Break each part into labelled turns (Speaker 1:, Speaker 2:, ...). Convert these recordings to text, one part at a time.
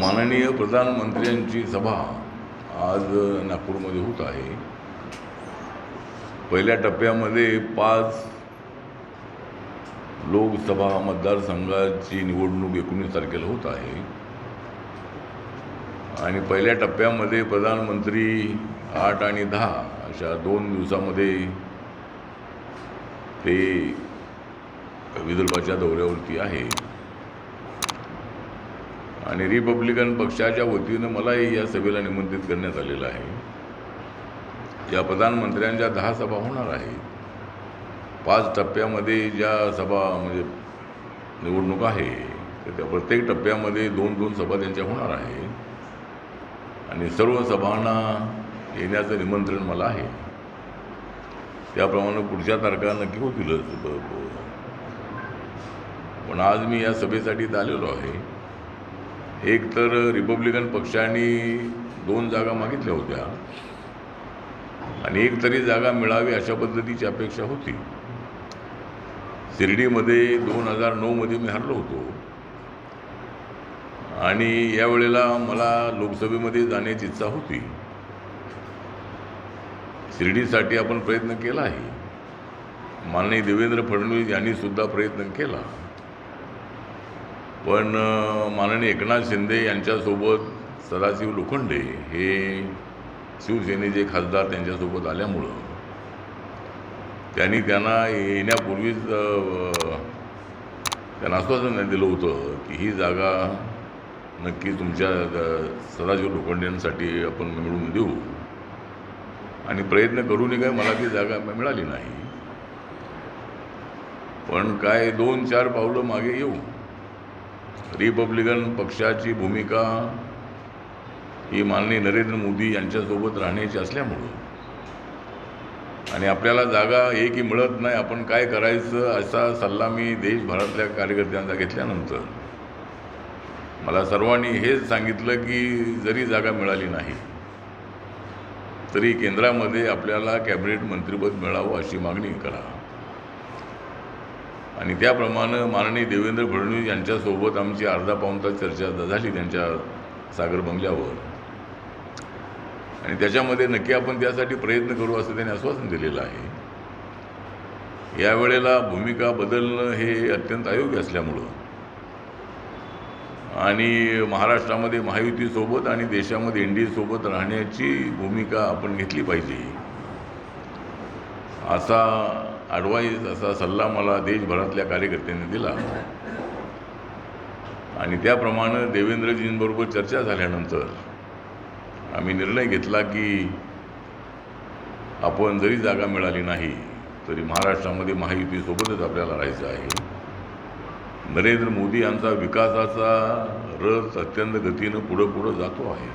Speaker 1: माननीय प्रधानमंत्र्यांची सभा आज नागपूरमध्ये होत आहे. पहिल्या टप्प्यामध्ये पाच लोकसभा मतदारसंघाची निवडणूक एकोणीस तारखेला होत आहे. आणि पहिल्या टप्प्यामध्ये प्रधानमंत्री आठ आणि दहा अशा दोन दिवसामध्ये ते विदर्भाच्या दौऱ्यावरती आहे. आणि रिपब्लिकन पक्षाच्या वतीनं मलाही या सभेला निमंत्रित करण्यात आलेलं आहे. या प्रधानमंत्र्यांच्या दहा सभा होणार आहेत. पाच टप्प्यामध्ये ज्या सभा म्हणजे निवडणूक आहे तर त्या प्रत्येक टप्प्यामध्ये दोन दोन सभा त्यांच्या होणार आहे आणि सर्व सभांना येण्याचं निमंत्रण मला आहे. त्याप्रमाणे पुढच्या तारखा नक्की होतीलच. पण आज मी या सभेसाठी आलेलो आहे. एक तर रिपब्लिकन पक्षाने दोन जागा मागितल्या होत्या. आणि एक तरी जागा मिळावी अशा पद्धतीची अपेक्षा होती. शिर्डीमध्ये दोन हजार नऊमध्ये मी हरलो होतो. आणि यावेळेला मला लोकसभेमध्ये जाण्याची इच्छा होती. शिर्डीसाठी आपण प्रयत्न केला आहे. माननीय देवेंद्र फडणवीस यांनीसुद्धा प्रयत्न केला. पण माननीय एकनाथ शिंदे यांच्यासोबत सदाशिव लोखंडे हे शिवसेनेचे खासदार त्यांच्यासोबत आल्यामुळं त्यांनी त्यांना येण्यापूर्वीच त्यांना आश्वासन दिलं होतं की ही जागा नक्की तुमच्या सदाशिव लोखंडेंसाठी आपण मिळवून देऊ. आणि प्रयत्न करूनही काय मला ती जागा मिळाली नाही. पण काय दोन चार पावलं मागे येऊ रिपब्लिकन पक्षाची भूमिका ही माननीय नरेंद्र मोदी यांच्यासोबत राहण्याची असल्यामुळं. आणि आपल्याला जागा एकही मिळत नाही आपण काय करायचं असा सल्ला मी देशभरातल्या कार्यकर्त्यांचा घेतल्यानंतर मला सर्वांनी हेच सांगितलं की जरी जागा मिळाली नाही तरी केंद्रामध्ये आपल्याला कॅबिनेट मंत्रिपद मिळावं अशी मागणी करा. आणि त्याप्रमाणे माननीय देवेंद्र फडणवीस यांच्यासोबत आमची अर्धा पाऊण तास चर्चा झाली त्यांच्या सागर बंगल्यावर. आणि त्याच्यामध्ये नक्की आपण त्यासाठी प्रयत्न करू असं त्यांनी आश्वासन दिलेलं आहे. यावेळेला भूमिका बदलणं हे अत्यंत अयोग्य असल्यामुळं. आणि महाराष्ट्रामध्ये महायुतीसोबत आणि देशामध्ये एन डी एसोबत राहण्याची भूमिका आपण घेतली पाहिजे. असा ॲडवाईस असा सल्ला मला देशभरातल्या कार्यकर्त्यांनी दिला. आणि त्याप्रमाणे देवेंद्रजींबरोबर चर्चा झाल्यानंतर आम्ही निर्णय घेतला की आपण जरी जागा मिळाली नाही तरी महाराष्ट्रामध्ये महायुतीसोबतच आपल्याला राहायचं आहे. नरेंद्र मोदी यांचा विकासाचा रस अत्यंत गतीनं पुढं पुढं जातो आहे.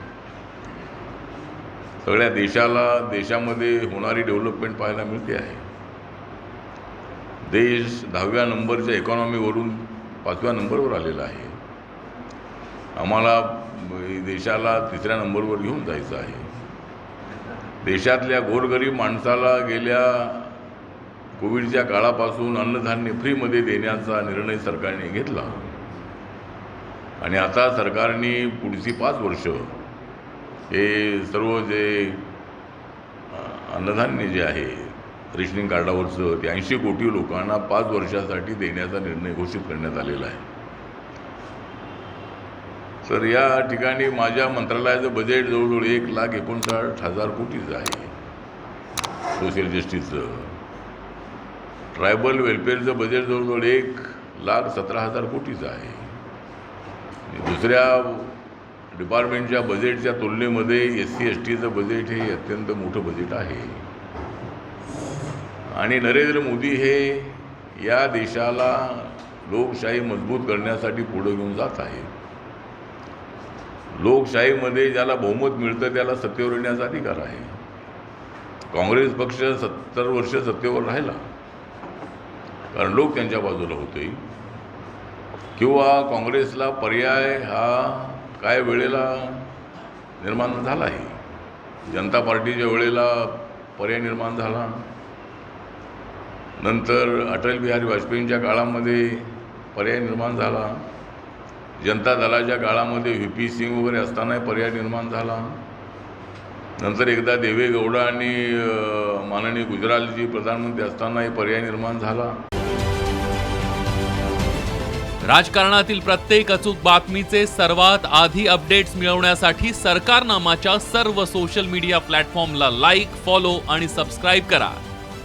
Speaker 1: सगळ्या देशाला देशामध्ये होणारी डेव्हलपमेंट पाहायला मिळते आहे. देश दहाव्या नंबरच्या इकॉनॉमीवरून पाचव्या नंबरवर आलेला आहे. आम्हाला देशाला तिसऱ्या नंबरवर घेऊन जायचं आहे. देशातल्या गोरगरीब माणसाला गेल्या कोविडच्या काळापासून अन्नधान्य फ्रीमध्ये देण्याचा निर्णय सरकारने घेतला. आणि आता सरकारने पुढची पाच वर्ष हे सर्व जे अन्नधान्य जे आहे रेशनिंग कार्डावरचं ते ऐंशी कोटी लोकांना पाच वर्षासाठी देण्याचा निर्णय घोषित करण्यात आलेला आहे. तर या ठिकाणी माझ्या मंत्रालयाचं बजेट जवळजवळ एक लाख एकोणसाठ हजार कोटीचं आहे. सोशल जस्टिसचं ट्रायबल वेलफेअरचं बजेट जवळजवळ एक लाख सतरा हजार कोटीचं आहे. दुसऱ्या डिपार्टमेंटच्या बजेटच्या तुलनेमध्ये एस सी एस टीचं बजेट हे अत्यंत मोठं बजेट आहे. आणि नरेंद्र मोदी हे या देशाला लोकशाही मजबूत करण्यासाठी पुढं घेऊन जात आहे लोकशाहीमध्ये ज्याला बहुमत मिळतं त्याला सत्तेवर येण्याचा अधिकार आहे. काँग्रेस पक्ष सत्तर वर्ष सत्तेवर राहिला. कारण लोक त्यांच्या बाजूला होते. किंवा काँग्रेसला पर्याय हा काय वेळेला निर्माण झाला आहे जनता पार्टीच्या वेळेला पर्याय निर्माण झाला. नंतर अटल बिहारी वाजपेयींच्या काळामध्ये पर्याय निर्माण झाला. जनता दलाच्या काळामध्ये व्ही पी सिंग वगैरे असतानाही पर्याय निर्माण झाला. नंतर एकदा देवेगौडा आणि माननीय गुजरालजी प्रधानमंत्री असतानाही पर्याय निर्माण झाला.
Speaker 2: राजकारणातील प्रत्येक अचूक बातमीचे सर्वात आधी अपडेट्स मिळवण्यासाठी सरकारनामाच्या सर्व सोशल मीडिया प्लॅटफॉर्मला लाईक फॉलो आणि सबस्क्राईब करा.